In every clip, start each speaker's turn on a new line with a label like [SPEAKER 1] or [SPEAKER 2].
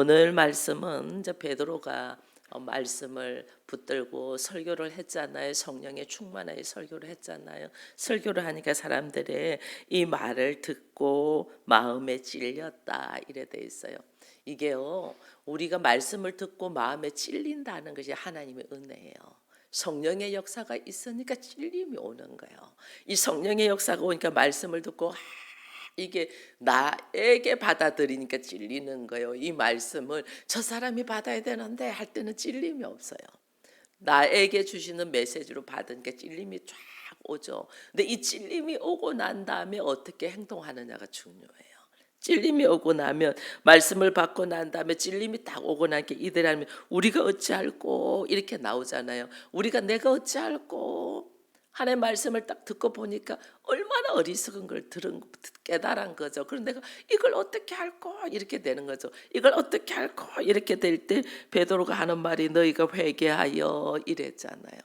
[SPEAKER 1] 오늘 말씀은 이제 베드로가 어, 말씀을 붙들고 설교를 했잖아요. 성령의 충만하게 설교를 했잖아요. 설교를 하니까 사람들의 이 말을 듣고 마음에 찔렸다 이래 돼 있어요. 이게요. 우리가 말씀을 듣고 마음에 찔린다는 것이 하나님의 은혜예요. 성령의 역사가 있으니까 찔림이 오는 거예요. 이 성령의 역사가 오니까 말씀을 듣고 아, 이게 나에게 받아들이니까 찔리는 거예요. 이 말씀을 저 사람이 받아야 되는데 할 때는 찔림이 없어요. 나에게 주시는 메시지로 받으니까 찔림이 쫙 오죠. 근데 이 찔림이 오고 난 다음에 어떻게 행동하느냐가 중요해요. 찔림이 오고 나면 말씀을 받고 난 다음에 찔림이 딱 오고 나니까 이들 하면 우리가 어찌할꼬 이렇게 나오잖아요. 우리가 내가 어찌할꼬 하나님 말씀을 딱 듣고 보니까 얼마나 어리석은 걸 들은 깨달은 거죠. 그럼 내가 이걸 어떻게 할꼬 이렇게 되는 거죠. 이걸 어떻게 할꼬 이렇게 될 때 베드로가 하는 말이 너희가 회개하여 이랬잖아요.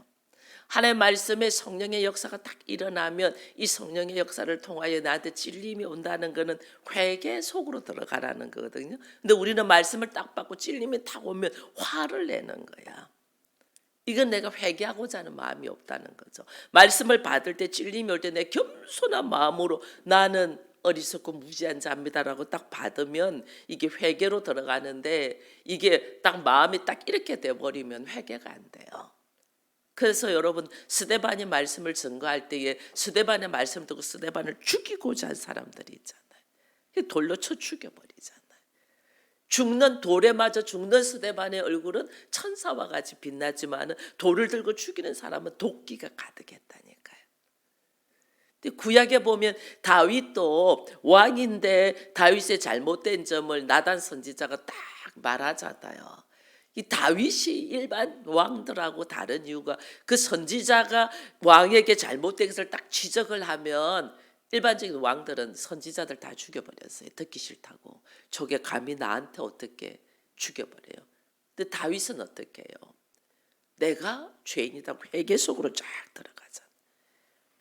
[SPEAKER 1] 하나님 말씀에 성령의 역사가 딱 일어나면 이 성령의 역사를 통하여 나한테 찔림이 온다는 거는 회개 속으로 들어가라는 거거든요. 근데 우리는 말씀을 딱 받고 찔림이 딱 오면 화를 내는 거야. 이건 내가 회개하고자 하는 마음이 없다는 거죠. 말씀을 받을 때 찔림이 올 때 내 겸손한 마음으로 나는 어리석고 무지한 자입니다라고 딱 받으면 이게 회개로 들어가는데 이게 딱 마음이 딱 이렇게 돼 버리면 회개가 안 돼요. 그래서 여러분 스데반이 말씀을 증거할 때에 스데반의 말씀을 듣고 스데반을 죽이고자 한 사람들이 있잖아요. 돌로 쳐 죽여 버리잖아요. 죽는 돌에 맞아 죽는 스데반의 얼굴은 천사와 같이 빛나지만 돌을 들고 죽이는 사람은 도끼가 가득했다니까요. 근데 구약에 보면 다윗도 왕인데 다윗의 잘못된 점을 나단 선지자가 딱 말하잖아요. 이 다윗이 일반 왕들하고 다른 이유가 그 선지자가 왕에게 잘못된 것을 딱 지적을 하면 일반적인 왕들은 선지자들 다 죽여버렸어요. 듣기 싫다고. 저게 감히 나한테 어떻게 죽여버려요. 근데 다윗은 어떻게 해요? 내가 죄인이다 회개 속으로 쫙 들어가잖아.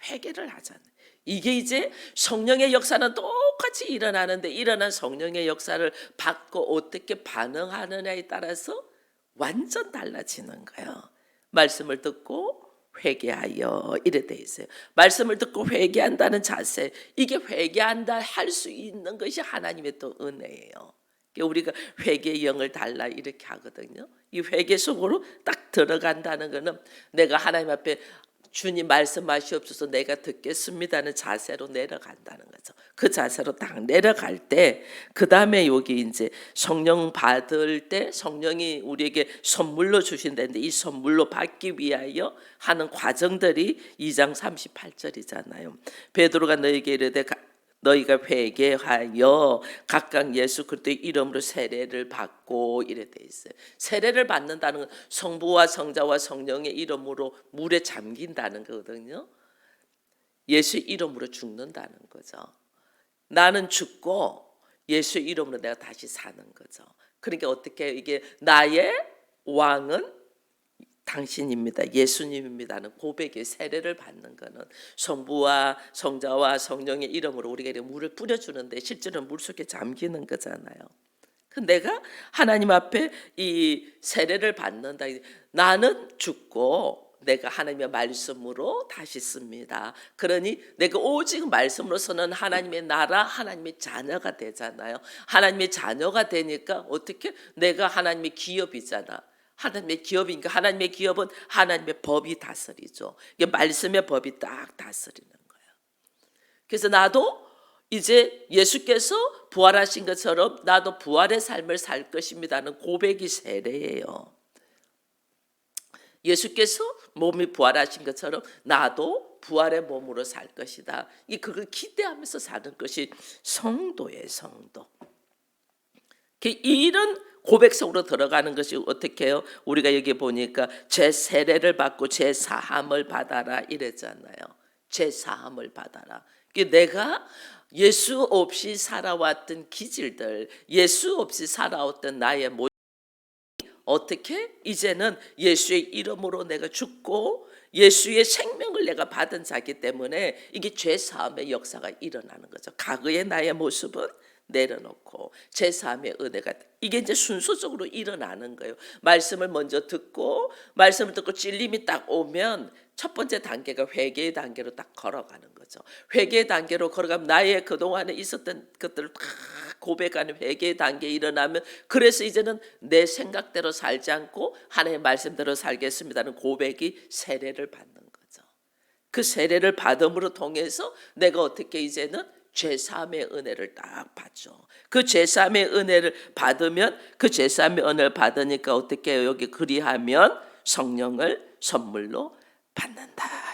[SPEAKER 1] 회개를 하잖아. 이게 이제 성령의 역사는 똑같이 일어나는데 일어난 성령의 역사를 받고 어떻게 반응하느냐에 따라서 완전 달라지는 거예요. 말씀을 듣고 회개하여 이래 돼 있어요. 말씀을 듣고 회개한다는 자세, 이게 회개한다 할 수 있는 것이 하나님의 또 은혜예요. 우리가 회개의 영을 달라 이렇게 하거든요. 이 회개 속으로 딱 들어간다는 것은 내가 하나님 앞에 주님 말씀하시옵소서 내가 듣겠습니다는 자세로 내려간다는 거죠. 그 자세로 딱 내려갈 때 그 다음에 여기 이제 성령 받을 때 성령이 우리에게 선물로 주신다는데 이 선물로 받기 위하여 하는 과정들이 2장 38절이잖아요. 베드로가 너에게 이르되 너희가 회개하여 각각 예수 그리스도의 이름으로 세례를 받고 이래 돼 있어요. 세례를 받는다는 건 성부와 성자와 성령의 이름으로 물에 잠긴다는 거거든요. 예수 이름으로 죽는다는 거죠. 나는 죽고 예수 이름으로 내가 다시 사는 거죠. 그러니까 어떻게 이게 나의 왕은 당신입니다. 예수님입니다는 고백의 세례를 받는 것은 성부와 성자와 성령의 이름으로 우리가 이렇게 물을 뿌려주는데 실제로는 물 속에 잠기는 거잖아요. 그 내가 하나님 앞에 이 세례를 받는다. 나는 죽고 내가 하나님의 말씀으로 다시 씁니다. 그러니 내가 오직 말씀으로서는 하나님의 나라, 하나님의 자녀가 되잖아요. 하나님의 자녀가 되니까 어떻게 내가 하나님의 기업이잖아. 하나님의 기업이니까 하나님의 기업은 하나님의 법이 다스리죠. 이게 말씀의 법이 딱 다스리는 거예요. 그래서 나도 이제 예수께서 부활하신 것처럼 나도 부활의 삶을 살 것입니다는 고백이 세례예요. 예수께서 몸이 부활하신 것처럼 나도 부활의 몸으로 살 것이다. 이 그걸 기대하면서 사는 것이 성도의 성도. 이런 고백 속으로 들어가는 것이 어떻게 해요? 우리가 여기 보니까 제 세례를 받고 제 사함을 받아라 이랬잖아요. 제 사함을 받아라. 내가 예수 없이 살아왔던 기질들, 예수 없이 살아왔던 나의 모습 어떻게 이제는 예수의 이름으로 내가 죽고 예수의 생명을 내가 받은 자기 때문에 이게 죄 사함의 역사가 일어나는 거죠. 과거의 나의 모습은 내려놓고 제3의 은혜가 이게 이제 순서적으로 일어나는 거예요. 말씀을 먼저 듣고 말씀을 듣고 찔림이 딱 오면 첫 번째 단계가 회개의 단계로 딱 걸어가는 거죠. 회개의 단계로 걸어가면 나의 그동안에 있었던 것들을 다 고백하는 회개의 단계에 일어나면 그래서 이제는 내 생각대로 살지 않고 하나님의 말씀대로 살겠습니다는 고백이 세례를 받는 거죠. 그 세례를 받음으로 통해서 내가 어떻게 이제는 제3의 은혜를 딱 받죠. 그 제3의 은혜를 받으면 그 제3의 은혜를 받으니까 어떻게 해요? 여기 그리하면 성령을 선물로 받는다.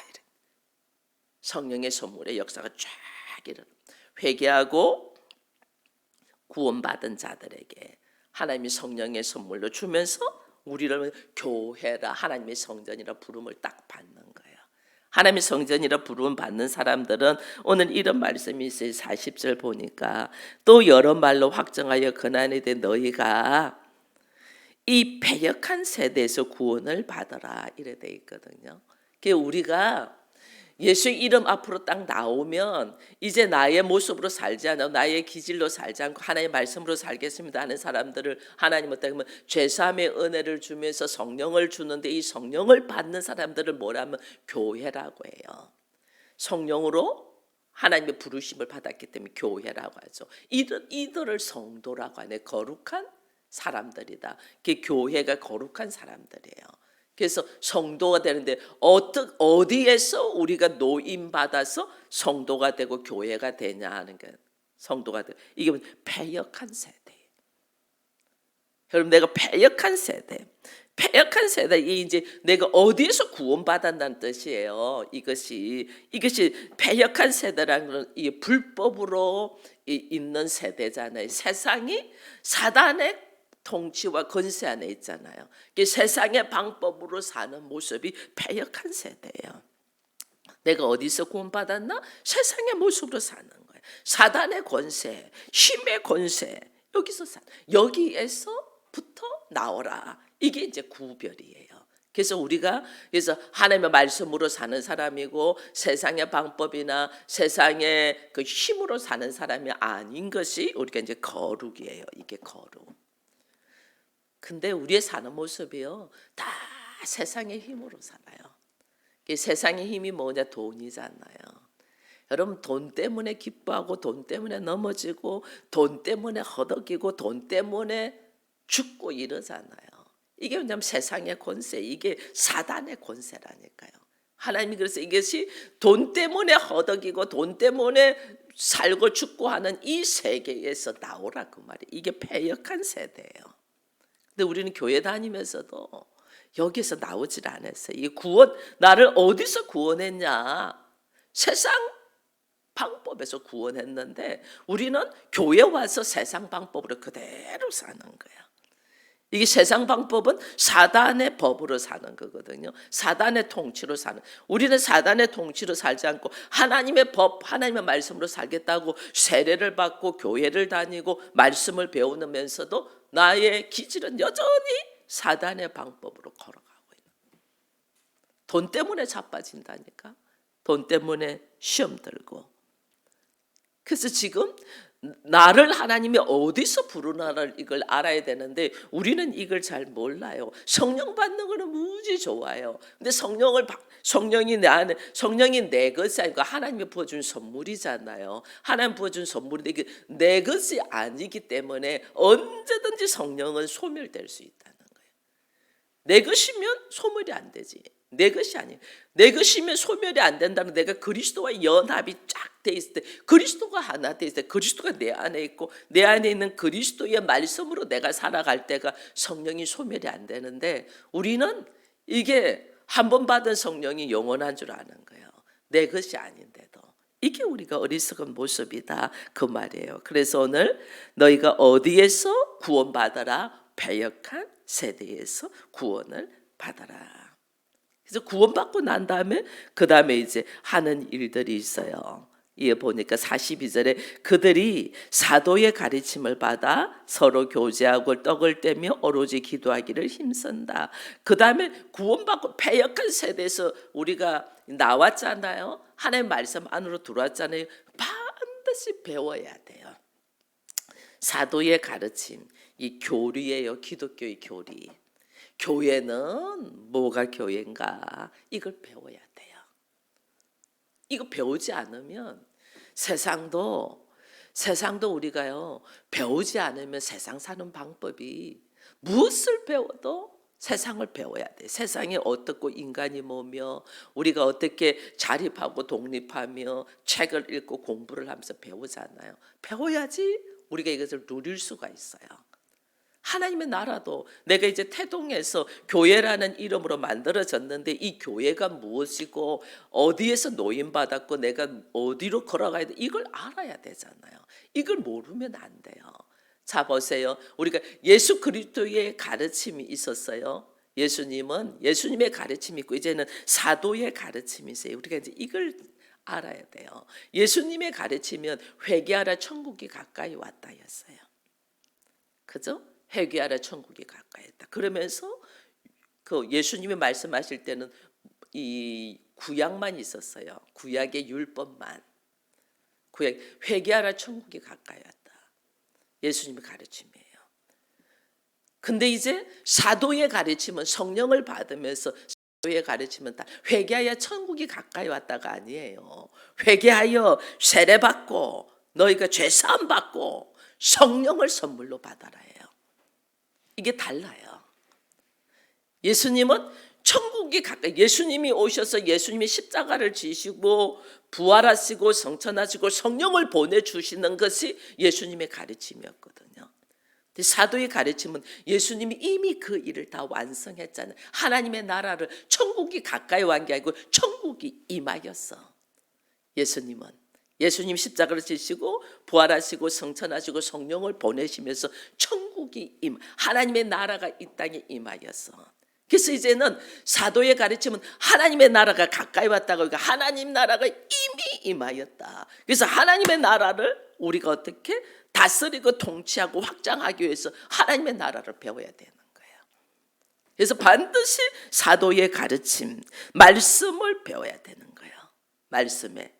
[SPEAKER 1] 성령의 선물의 역사가 쫙 일어나. 회개하고 구원받은 자들에게 하나님이 성령의 선물로 주면서 우리를 교회라 하나님의 성전이라 부름을 딱 받는. 하나님의 성전이라 부름 받는 사람들은 오늘 이런 말씀이 있어요. 40절 보니까 또 여러 말로 확정하여 근한이 된 너희가 이 패역한 세대에서 구원을 받아라 이래 돼 있거든요. 그 우리가 예수의 이름 앞으로 딱 나오면 이제 나의 모습으로 살지 않아 나의 기질로 살지 않고 하나님의 말씀으로 살겠습니다 하는 사람들을 하나님 어떻게 보면 죄사함의 은혜를 주면서 성령을 주는데 이 성령을 받는 사람들을 뭐라면 교회라고 해요. 성령으로 하나님의 부르심을 받았기 때문에 교회라고 하죠. 이들 이들을 성도라고 하네 거룩한 사람들이다. 그 교회가 거룩한 사람들이에요. 그래서 성도가 되는데 어떻 어디에서 우리가 노임 받아서 성도가 되고 교회가 되냐 하는 게 성도가 돼. 이게? 패역한 세대. 여러분 내가 패역한 세대. 패역한 세대 이 이제 내가 어디에서 구원받았다는 뜻이에요. 이것이 이것이 패역한 세대라는 건이 불법으로 이- 있는 세대잖아요. 세상이 사단의 통치와 권세 안에 있잖아요. 그 세상의 방법으로 사는 모습이 패역한 세대예요. 내가 어디서 구원받았나? 세상의 모습으로 사는 거예요. 사단의 권세, 힘의 권세 여기서 사 여기에서부터 나오라. 이게 이제 구별이에요. 그래서 우리가 그래서 하나님의 말씀으로 사는 사람이고 세상의 방법이나 세상의 그 힘으로 사는 사람이 아닌 것이 우리가 이제 거룩이에요. 이게 거룩. 근데 우리의 사는 모습이요 다 세상의 힘으로 살아요. 이 세상의 힘이 뭐냐 돈이잖아요. 여러분 돈 때문에 기뻐하고 돈 때문에 넘어지고 돈 때문에 허덕이고 돈 때문에 죽고 이러잖아요. 이게 뭐냐면 세상의 권세, 이게 사단의 권세라니까요. 하나님이 그래서 이것이 돈 때문에 허덕이고 돈 때문에 살고 죽고 하는 이 세계에서 나오라 그 말이. 이게 패역한 세대예요. 근데 우리는 교회 다니면서도 여기서 나오질 않았어요. 이 구원 나를 어디서 구원했냐? 세상 방법에서 구원했는데 우리는 교회 와서 세상 방법으로 그대로 사는 거야. 이게 세상 방법은 사단의 법으로 사는 거거든요. 사단의 통치로 사는. 우리는 사단의 통치로 살지 않고 하나님의 법, 하나님의 말씀으로 살겠다고 세례를 받고 교회를 다니고 말씀을 배우면서도 나의 기질은 여전히 사단의 방법으로 걸어가고 있는. 돈 때문에 자빠진다니까. 돈 때문에 시험 들고. 그래서 지금 나를 하나님이 어디서 부르나를 이걸 알아야 되는데 우리는 이걸 잘 몰라요. 성령 받는 거는 무지 좋아요. 근데 성령을 받- 성령이 내 성령이 내 것이 아니고 하나님이 부어준 선물이잖아요. 하나님 부어준 선물인데 내 것이 아니기 때문에 언제든지 성령은 소멸될 수 있다는 거예요. 내 것이면 소멸이 안 되지. 내 것이 아니에요. 내 것이면 소멸이 안 된다는 내가 그리스도와 연합이 쫙 돼 있을 때 그리스도가 하나 돼 있을 때 그리스도가 내 안에 있고 내 안에 있는 그리스도의 말씀으로 내가 살아갈 때가 성령이 소멸이 안 되는데 우리는 이게 한 번 받은 성령이 영원한 줄 아는 거예요. 내 것이 아닌데도 이게 우리가 어리석은 모습이다 그 말이에요. 그래서 오늘 너희가 어디에서 구원받아라 배역한 세대에서 구원을 받아라. 그래서 구원받고 난 다음에 그 다음에 이제 하는 일들이 있어요. 이에 보니까 42절에 그들이 사도의 가르침을 받아 서로 교제하고 떡을 떼며 오로지 기도하기를 힘쓴다. 그 다음에 구원받고 패역한 세대에서 우리가 나왔잖아요. 하나님 말씀 안으로 들어왔잖아요. 반드시 배워야 돼요. 사도의 가르침, 이 교리예요. 기독교의 교리. 교회는 뭐가 교회인가? 이걸 배워야 돼요. 이거 배우지 않으면 세상도 세상도 우리가요 배우지 않으면 세상 사는 방법이 무엇을 배워도 세상을 배워야 돼. 세상이 어떻고 인간이 뭐며 우리가 어떻게 자립하고 독립하며 책을 읽고 공부를 하면서 배우잖아요. 배워야지 우리가 이것을 누릴 수가 있어요. 하나님의 나라도 내가 이제 태동에서 교회라는 이름으로 만들어졌는데 이 교회가 무엇이고 어디에서 노인받았고 내가 어디로 걸어가야 돼 이걸 알아야 되잖아요. 이걸 모르면 안 돼요. 자 보세요. 우리가 예수 그리스도의 가르침이 있었어요. 예수님은 예수님의 가르침이 있고 이제는 사도의 가르침이 있어요. 우리가 이제 이걸 알아야 돼요. 예수님의 가르치면 회개하라 천국이 가까이 왔다였어요. 그죠? 회개하라 천국이 가까이 있다. 그러면서 그 예수님이 말씀하실 때는 이 구약만 있었어요. 구약의 율법만. 구약 회개하라 천국이 가까이 왔다. 예수님의 가르침이에요. 근데 이제 사도의 가르침은 성령을 받으면서 사도의 가르침은 다 회개하여 천국이 가까이 왔다가 아니에요. 회개하여 세례 받고 너희가 죄 사함 받고 성령을 선물로 받아라. 이게 달라요. 예수님은 천국이 가까이 예수님이 오셔서 예수님이 십자가를 지시고 부활하시고 성천하시고 성령을 보내 주시는 것이 예수님의 가르침이었거든요. 사도의 가르침은 예수님이 이미 그 일을 다 완성했잖아요. 하나님의 나라를 천국이 가까이 온게 아니고 천국이 임하였어. 예수님은 예수님 십자가를 지시고 부활하시고 성천하시고 성령을 보내시면서 천국이 임 하나님의 나라가 이 땅에 임하였어. 그래서 이제는 사도의 가르침은 하나님의 나라가 가까이 왔다고 그러니까 하나님 나라가 이미 임하였다. 그래서 하나님의 나라를 우리가 어떻게 다스리고 통치하고 확장하기 위해서 하나님의 나라를 배워야 되는 거예요. 그래서 반드시 사도의 가르침, 말씀을 배워야 되는 거예요. 말씀의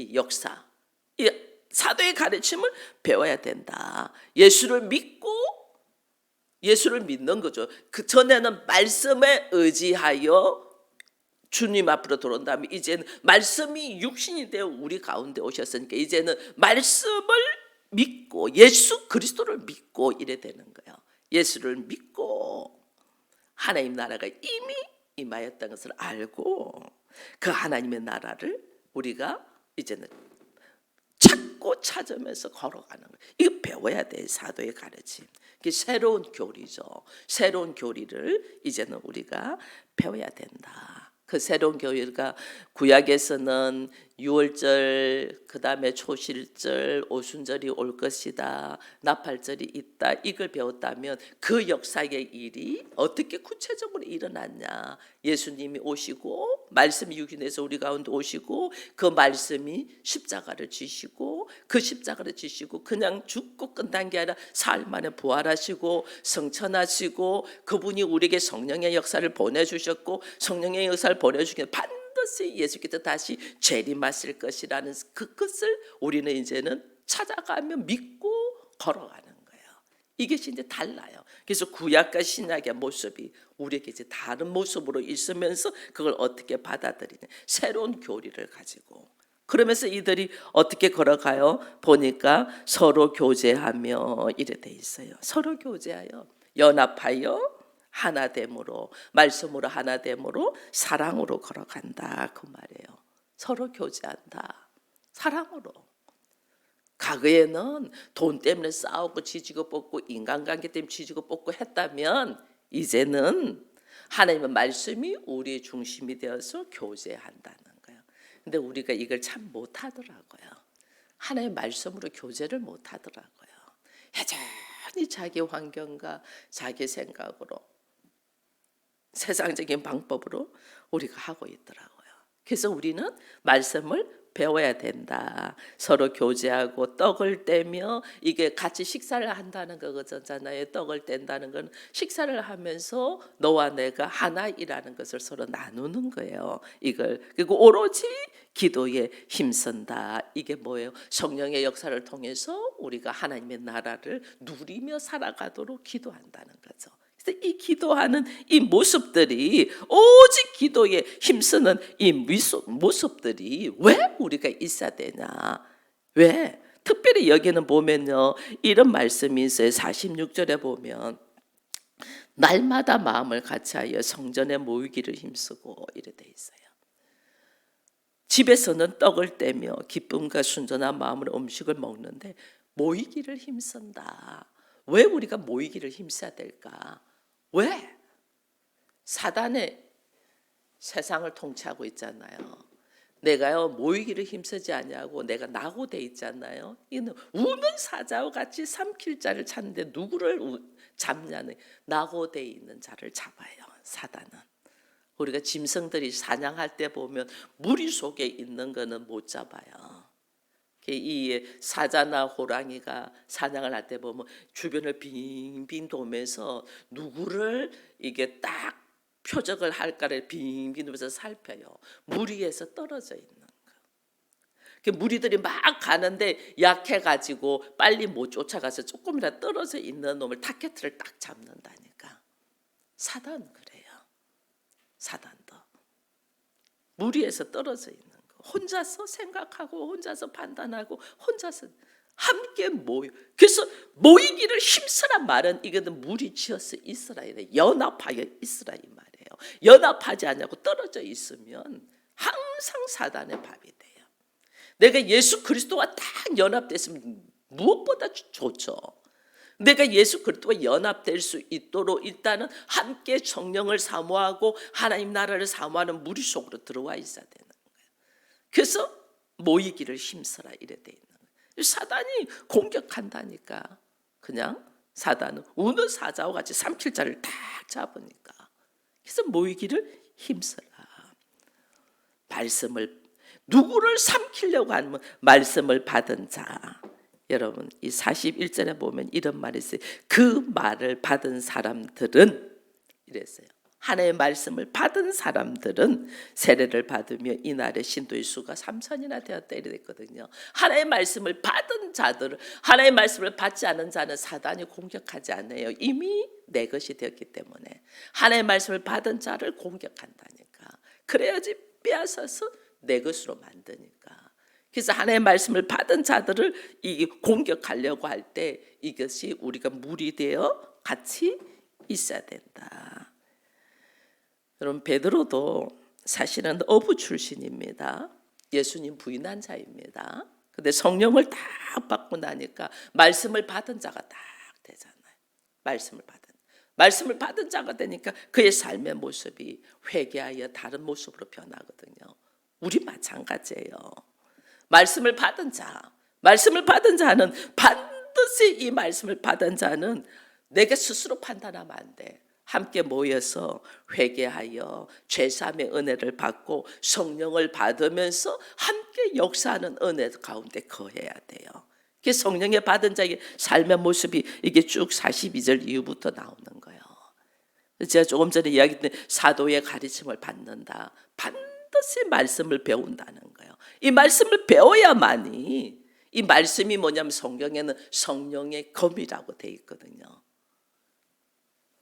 [SPEAKER 1] 이 역사, 이 사도의 가르침을 배워야 된다. 예수를 믿고 예수를 믿는 거죠. 그 전에는 말씀에 의지하여 주님 앞으로 다음에 이제는 말씀이 육신이 되어 우리 가운데 오셨으니까 이제는 말씀을 믿고 예수 그리스도를 믿고 이래 되는 거예요. 예수를 믿고 하나님 나라가 이미 임하였다는 것을 알고 그 하나님의 나라를 우리가 이제는 찾고 찾으면서 걸어가는 거예요. 이거 배워야 돼 사도의 가르침. 이게 새로운 교리죠. 새로운 교리를 이제는 우리가 배워야 된다. 그 새로운 교리가 구약에서는 유월절, 그 다음에 초실절, 오순절이 올 것이다, 나팔절이 있다 이걸 배웠다면 그 역사의 일이 어떻게 구체적으로 일어났냐? 예수님이 오시고 말씀이 육인에서 우리 가운데 오시고 그 말씀이 십자가를 지시고 그 십자가를 지시고 그냥 죽고 끝난 게 아니라 사흘 만에 부활하시고 성천하시고 그분이 우리에게 성령의 역사를 보내주셨고 성령의 역사를 보내주기 반 드시 예수께서 다시 재림하실 것이라는 그것을 우리는 이제는 찾아가며 믿고 걸어가는 거예요. 이것이 이제 달라요. 그래서 구약과 신약의 모습이 우리에게 이제 다른 모습으로 있으면서 그걸 어떻게 받아들이냐 새로운 교리를 가지고 그러면서 이들이 어떻게 걸어가요? 보니까 서로 교제하며 이래 돼 있어요. 서로 교제하여 연합하여 하나됨으로 말씀으로 하나됨으로 사랑으로 걸어간다 그 말이에요. 서로 교제한다. 사랑으로. 과거에는 돈 때문에 싸우고 지지고 뽑고 인간관계 때문에 지지고 뽑고 했다면 이제는 하나님의 말씀이 우리의 중심이 되어서 교제한다는 거예요. 근데 우리가 이걸 참 못하더라고요. 하나님의 말씀으로 교제를 못하더라고요. 여전히 자기 환경과 자기 생각으로 세상적인 방법으로 우리가 하고 있더라고요. 그래서 우리는 말씀을 배워야 된다. 서로 교제하고 떡을 떼며 이게 같이 식사를 한다는 거잖아요. 떡을 뗀다는 건 식사를 하면서 너와 내가 하나이라는 것을 서로 나누는 거예요. 이걸 그리고 오로지 기도에 힘쓴다. 이게 뭐예요? 성령의 역사를 통해서 우리가 하나님의 나라를 누리며 살아가도록 기도한다는 거죠. 이 기도하는 이 모습들이 오직 기도에 힘쓰는 이 모습들이 왜 우리가 있어야 되냐? 왜? 특별히 여기는 보면요. 이런 말씀이 있어요. 46절에 보면 날마다 마음을 같이하여 성전에 모이기를 힘쓰고 이래 돼 있어요. 집에서는 떡을 떼며 기쁨과 순전한 마음으로 음식을 먹는데 모이기를 힘쓴다. 왜 우리가 모이기를 힘써야 될까? 왜? 사단의 세상을 통치하고 있잖아요. 내가요 모이기를 힘쓰지 아니하고 내가 낙오돼 있잖아요. 이는 우는 사자와 같이 삼킬 자를 찾는데 누구를 우- 잡냐는 낙오돼 있는 자를 잡아요. 사단은 우리가 짐승들이 사냥할 때 보면 무리 속에 있는 거는 못 잡아요. 이 사자나 호랑이가 사냥을 할 때 보면 주변을 빙빙 도면서 누구를 이게 딱 표적을 할까를 빙빙 돌면서 살펴요. 무리에서 떨어져 있는 거. 그 무리들이 막 가는데 약해가지고 빨리 못 쫓아가서 조금이라도 떨어져 있는 놈을 타켓을 딱 잡는다니까. 사단 그래요. 사단도 무리에서 떨어져 있는 거. 혼자서 생각하고 혼자서 판단하고 혼자서 함께 모여. 그래서 모이기를 힘쓰란 말은 이거는 무리 지어서 이스라엘에 연합하여 있으라 이 말이에요. 연합하지 않냐고 떨어져 있으면 항상 사단의 밥이 돼요. 내가 예수 그리스도와 딱 연합됐으면 무엇보다 좋죠. 내가 예수 그리스도와 연합될 수 있도록 일단은 함께 정령을 사모하고 하나님 나라를 사모하는 무리 속으로 들어와 있어야 되는. 그래서 모이기를 힘써라 이래 돼 있는 거예요. 사단이 공격한다니까. 그냥 사단은 우는 사자와 같이 삼킬 자를 딱 잡으니까. 그래서 모이기를 힘써라. 말씀을 누구를 삼키려고 하면 말씀을 받은 자. 여러분 이 41절에 보면 이런 말이 있어요. 그 말을 받은 사람들은 이랬어요. 하나님의 말씀을 받은 사람들은 세례를 받으며 이날의 신도의 수가 삼천이나 되었다 이래 됐거든요. 하나님의 말씀을 받은 자들은 하나님의 말씀을 받지 않은 자는 사단이 공격하지 않아요. 이미 내 것이 되었기 때문에 하나님의 말씀을 받은 자를 공격한다니까. 그래야지 빼앗아서 내 것으로 만드니까. 그래서 하나님의 말씀을 받은 자들을 이 공격하려고 할 때 이것이 우리가 무리되어 같이 있어야 된다. 여러분 베드로도 사실은 어부 출신입니다. 예수님 부인한 자입니다. 근데 성령을 딱 받고 나니까 말씀을 받은 자가 딱 되잖아요. 말씀을 받은 말씀을 받은 자가 되니까 그의 삶의 모습이 회개하여 다른 모습으로 변하거든요. 우리 마찬가지예요. 말씀을 받은 자, 말씀을 받은 자는 반드시 이 말씀을 받은 자는 내가 스스로 판단하면 안 돼. 함께 모여서 회개하여 죄사함의 은혜를 받고 성령을 받으면서 함께 역사하는 은혜 가운데 거해야 돼요. 그 성령의 받은 자의 삶의 모습이 이게 쭉 42절 이후부터 나오는 거예요. 제가 조금 전에 이야기했던 사도의 가르침을 받는다. 반드시 말씀을 배운다는 거예요. 이 말씀을 배워야만이 이 말씀이 뭐냐면 성경에는 성령의 검이라고 돼 있거든요.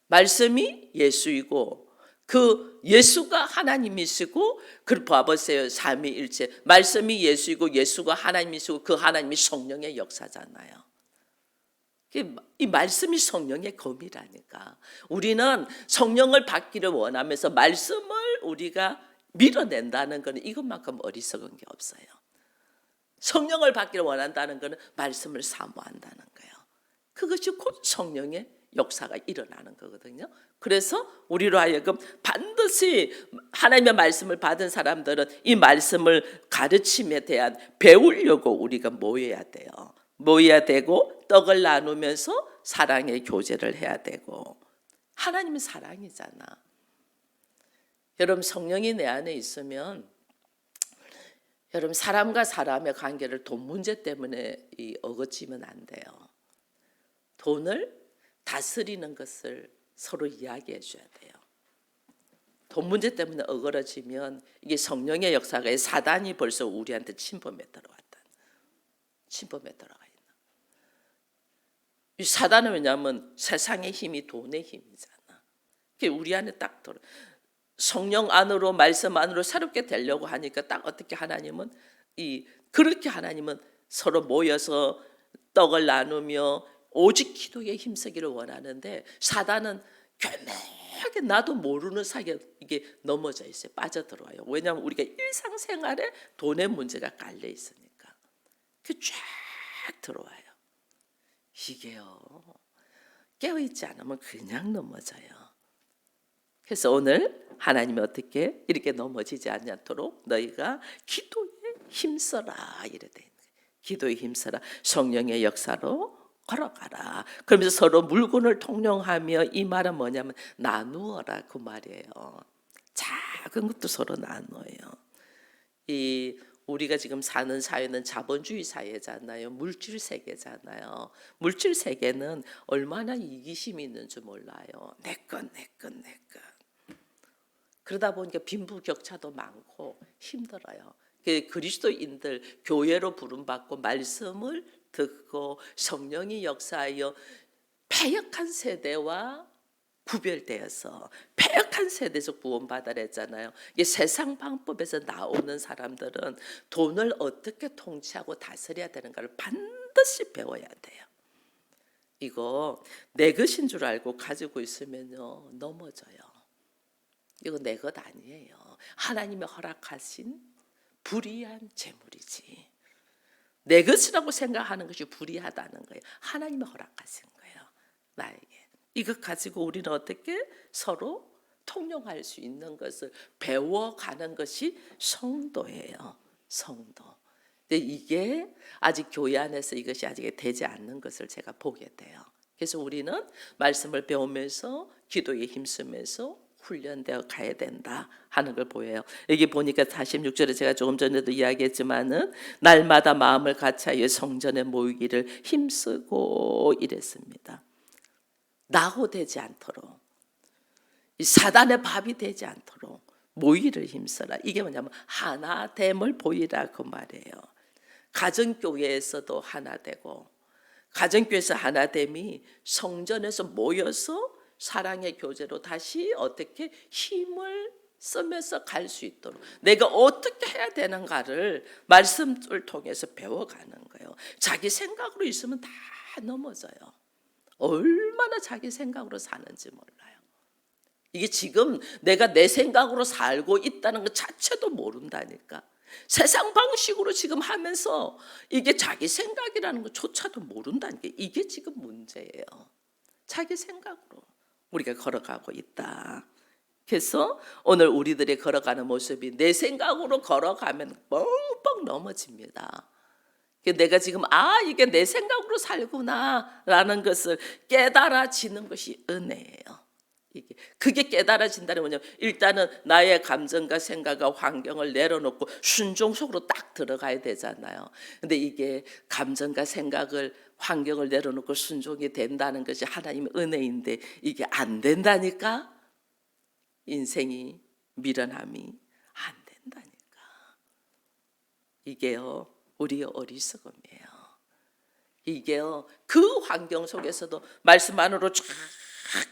[SPEAKER 1] 말씀이 예수이고 그 예수가 하나님이시고 그 봐보세요 삼위일체 말씀이 예수이고 예수가 하나님이시고 그 하나님이 성령의 역사잖아요. 이 말씀이 성령의 검이라니까 우리는 성령을 받기를 원하면서 말씀을 우리가 밀어낸다는 것은 이것만큼 어리석은 게 없어요. 성령을 받기를 원한다는 것은 말씀을 사모한다는 거예요. 그것이 곧 성령의 역사가 일어나는 거거든요. 그래서 우리로 하여금 반드시 하나님의 말씀을 받은 사람들은 이 말씀을 가르침에 대한 배우려고 우리가 모여야 돼요. 모여야 되고 떡을 나누면서 사랑의 교제를 해야 되고 하나님은 사랑이잖아. 여러분 성령이 내 안에 있으면 여러분 사람과 사람의 관계를 돈 문제 때문에 이 어긋지면 안 돼요. 돈을 다스리는 것을 서로 이야기해 줘야 돼요. 돈 문제 때문에 어그러지면 이게 성령의 역사가 사단이 벌써 우리한테 침범에 들어왔다. 침범에 들어가 있는. 이 사단은 왜냐하면 세상의 힘이 돈의 힘이잖아. 그게 우리 안에 딱 들어. 성령 안으로 말씀 안으로 새롭게 되려고 하니까 딱 어떻게 하나님은 이 그렇게 하나님은 서로 모여서 떡을 나누며 오직 기도에 힘쓰기를 원하는데 사단은 교묘하게 나도 모르는 사이에 이게 넘어져 있어요. 빠져들어와요. 왜냐하면 우리가 일상생활에 돈의 문제가 깔려 있으니까. 그쫙 들어와요. 이게요. 깨어있지 않으면 그냥 넘어져요. 그래서 오늘 하나님이 어떻게 이렇게 넘어지지 않도록 너희가 기도에 힘써라 이래 돼 있는 거예요. 기도에 힘써라 성령의 역사로 걸어가라. 그러면서 서로 물건을 통용하며 이 말은 뭐냐면 나누어라 그 말이에요. 작은 것도 서로 나눠요. 이 우리가 지금 사는 사회는 자본주의 사회잖아요. 물질 세계잖아요. 물질 세계는 얼마나 이기심이 있는지 몰라요. 내 것, 내 것, 내 것. 그러다 보니까 빈부격차도 많고 힘들어요. 그 그리스도인들 교회로 부름받고 말씀을 듣고 성령이 역사하여 패역한 세대와 구별되어서 패역한 세대에서 구원받아냈잖아요. 이게 세상 방법에서 나오는 사람들은 돈을 어떻게 통치하고 다스려야 되는가를 반드시 배워야 돼요. 이거 내 것인 줄 알고 가지고 있으면요 넘어져요. 이거 내 것 아니에요. 하나님이 허락하신 불의한 재물이지. 내 것이라고 생각하는 것이 불의하다는 거예요. 하나님이 허락하신 거예요. 나에게. 이것 가지고 우리는 어떻게 서로 통용할 수 있는 것을 배워가는 것이 성도예요. 성도. 근데 이게 아직 교회 안에서 이것이 아직 되지 않는 것을 제가 보게 돼요. 그래서 우리는 말씀을 배우면서 기도에 힘쓰면서 훈련되어 가야 된다 하는 걸 보여요. 여기 보니까 46절에 제가 조금 전에도 이야기했지만은 날마다 마음을 같이하여 성전에 모이기를 힘쓰고 이랬습니다. 나호되지 않도록 이 사단의 밥이 되지 않도록 모이를 힘써라. 이게 뭐냐면 하나됨을 보이라 그 말이에요. 가정교회에서도 하나 되고 가정교회에서 하나됨이 성전에서 모여서 사랑의 교제로 다시 어떻게 힘을 쓰면서 갈 수 있도록 내가 어떻게 해야 되는가를 말씀을 통해서 배워가는 거예요. 자기 생각으로 있으면 다 넘어져요. 얼마나 자기 생각으로 사는지 몰라요. 이게 지금 내가 내 생각으로 살고 있다는 것 자체도 모른다니까. 세상 방식으로 지금 하면서 이게 자기 생각이라는 것조차도 모른다니까. 이게 지금 문제예요. 자기 생각으로 우리가 걸어가고 있다. 그래서 오늘 우리들이 걸어가는 모습이 내 생각으로 걸어가면 뻥뻥 넘어집니다. 내가 지금 아 이게 내 생각으로 살구나라는 것을 깨달아지는 것이 은혜예요. 이게 그게 깨달아진다는 뭐냐 일단은 나의 감정과 생각과 환경을 내려놓고 순종 속으로 딱 들어가야 되잖아요. 근데 이게 감정과 생각을 환경을 내려놓고 순종이 된다는 것이 하나님의 은혜인데 이게 안 된다니까 인생이 미련함이 안 된다니까 이게요 우리의 어리석음이에요. 이게요 그 환경 속에서도 말씀 안으로 쫙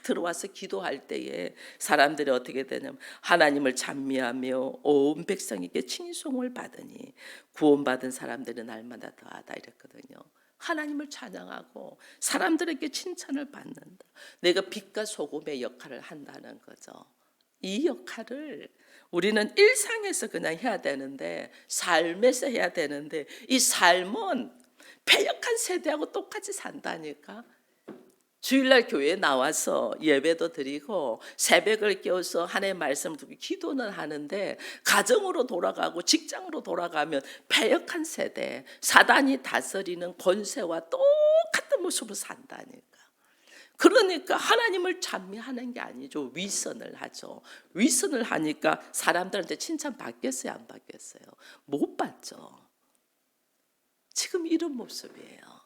[SPEAKER 1] 들어와서 기도할 때에 사람들이 어떻게 되냐면 하나님을 찬미하며 온 백성에게 칭송을 받으니 구원받은 사람들은 날마다 더하다 이랬거든요. 하나님을 찬양하고 사람들에게 칭찬을 받는다. 내가 빛과 소금의 역할을 한다는 거죠. 이 역할을 우리는 일상에서 그냥 해야 되는데 삶에서 해야 되는데 이 삶은 패역한 세대하고 똑같이 산다니까. 주일날 교회에 나와서 예배도 드리고 새벽을 깨워서 하나님의 말씀을 듣고 기도는 하는데 가정으로 돌아가고 직장으로 돌아가면 패역한 세대 사단이 다스리는 권세와 똑같은 모습으로 산다니까 그러니까 하나님을 찬미하는 게 아니죠. 위선을 하죠. 위선을 하니까 사람들한테 칭찬 받겠어요, 안 받겠어요? 못 받죠. 지금 이런 모습이에요.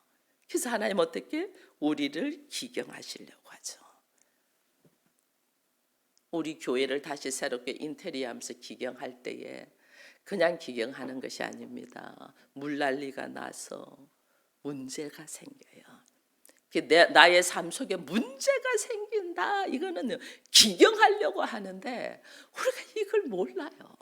[SPEAKER 1] 그래서 하나님 어떻게 우리를 기경하시려고 하죠. 우리 교회를 다시 새롭게 인테리어하면서 기경할 때에 그냥 기경하는 것이 아닙니다. 물난리가 나서 문제가 생겨요. 그 내, 나의 삶 속에 문제가 생긴다. 이거는 기경하려고 하는데 우리가 이걸 몰라요.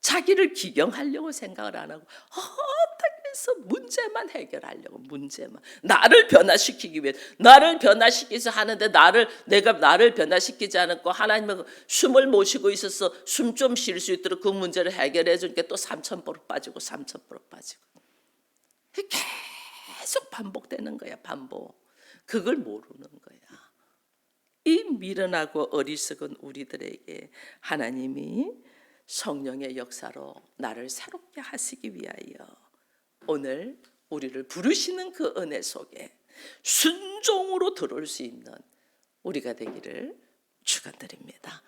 [SPEAKER 1] 자기를 기경하려고 생각을 안 하고 어떻게 해서 문제만 해결하려고 문제만. 나를 변화시키기 위해. 나를 변화시키서 하는데 나를 내가 나를 변화시키지 않았고 하나님은 숨을 모시고 있어서 숨 좀 쉴 수 있도록 그 문제를 해결해 주니까 또 삼천 포로 빠지고 삼천 포로 빠지고. 계속 반복되는 거야 반복. 그걸 모르는 거야. 이 미련하고 어리석은 우리들에게 하나님이 성령의 역사로 나를 새롭게 하시기 위하여 오늘 우리를 부르시는 그 은혜 속에 순종으로 들어올 수 있는 우리가 되기를 축원드립니다.